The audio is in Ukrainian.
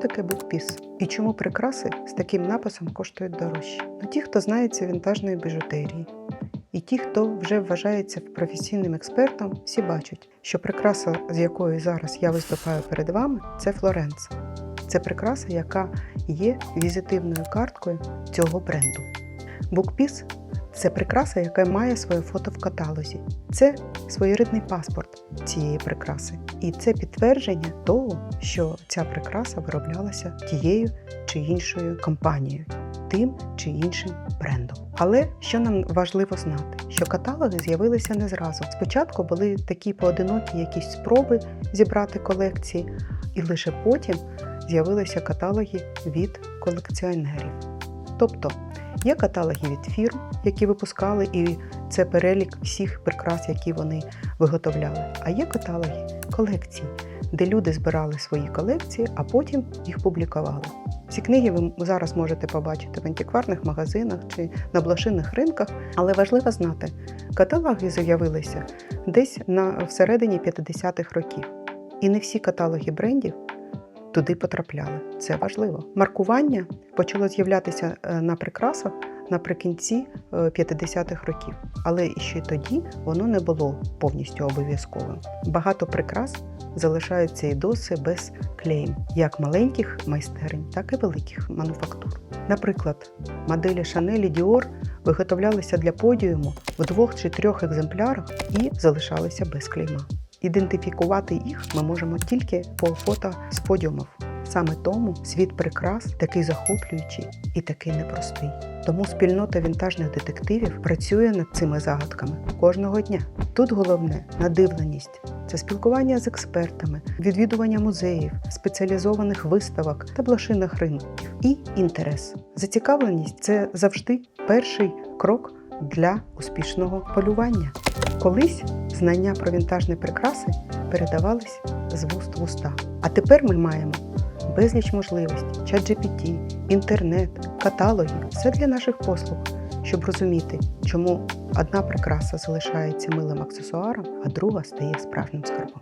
таке букпіс і чому прикраси з таким написом коштують дорожче? Ну, ті, хто знається вінтажної біжутерії, і ті, хто вже вважається професійним експертом, всі бачать, що прикраса, з якою зараз я виступаю перед вами, це Флоренц. Це прикраса, яка є візитивною карткою цього бренду. Букпіс це прикраса, яка має своє фото в каталозі. Це своєрідний паспорт цієї прикраси. І це підтвердження того, що ця прикраса вироблялася тією чи іншою компанією, тим чи іншим брендом. Але що нам важливо знати, що каталоги з'явилися не зразу. Спочатку були такі поодинокі якісь спроби зібрати колекції, і лише потім з'явилися каталоги від колекціонерів. Тобто є каталоги від фірм, які випускали, і це перелік всіх прикрас, які вони виготовляли. А є каталоги колекцій, де люди збирали свої колекції, а потім їх публікували. Ці книги ви зараз можете побачити в антикварних магазинах чи на блошиних ринках, але важливо знати, каталоги з'явилися десь на всередині 50-х років. І не всі каталоги брендів туди потрапляли. Це важливо. Маркування почало з'являтися е, на прикрасах наприкінці е, 50-х років, але ще тоді воно не було повністю обов'язковим. Багато прикрас залишаються і досі без клейм, як маленьких майстерень, так і великих мануфактур. Наприклад, моделі Chanel і Dior виготовлялися для подіуму в двох чи трьох екземплярах і залишалися без клейма. Ідентифікувати їх ми можемо тільки по фото з подіумів. Саме тому світ прикрас такий захоплюючий і такий непростий. Тому спільнота вінтажних детективів працює над цими загадками кожного дня. Тут головне надивленість. Це спілкування з експертами, відвідування музеїв, спеціалізованих виставок та блошиних ринків і інтерес. Зацікавленість це завжди перший крок для успішного полювання. Колись знання про вінтажні прикраси передавались з вуст в уста. А тепер ми маємо безліч можливостей, чат GPT, інтернет, каталоги все для наших послуг, щоб розуміти, чому одна прикраса залишається милим аксесуаром, а друга стає справжнім скарбом.